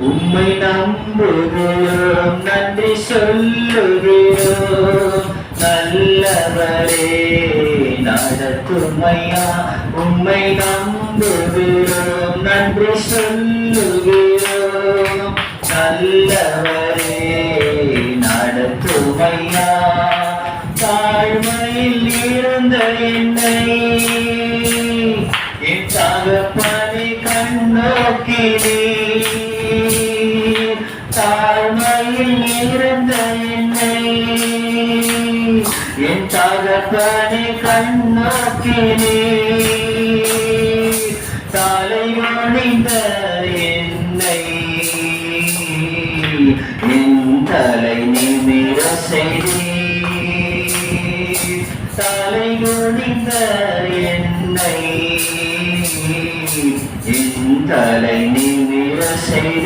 உம்மை நம்புகிறோம் நன்றி சொல்லுகிறோம். நல்லவரே நடத்துமையா? உம்மை நம்புகிறோம் நன்றி சொல்லுகிறோம். நல்லவரே நடத்துமையா? தாழ்மையில் இருந்த என்னை என் தகப்பனை கண்ணோக்கினீர் தாழ்மையில் இருந்த என்னை. என் தகப்பனை கண்ணாக்கினே. தலை மணிந்த என்னை. என் தலை நிமிர செய்தி தலை குனிந்த என்னை. என் தலை நிமிர செய்தி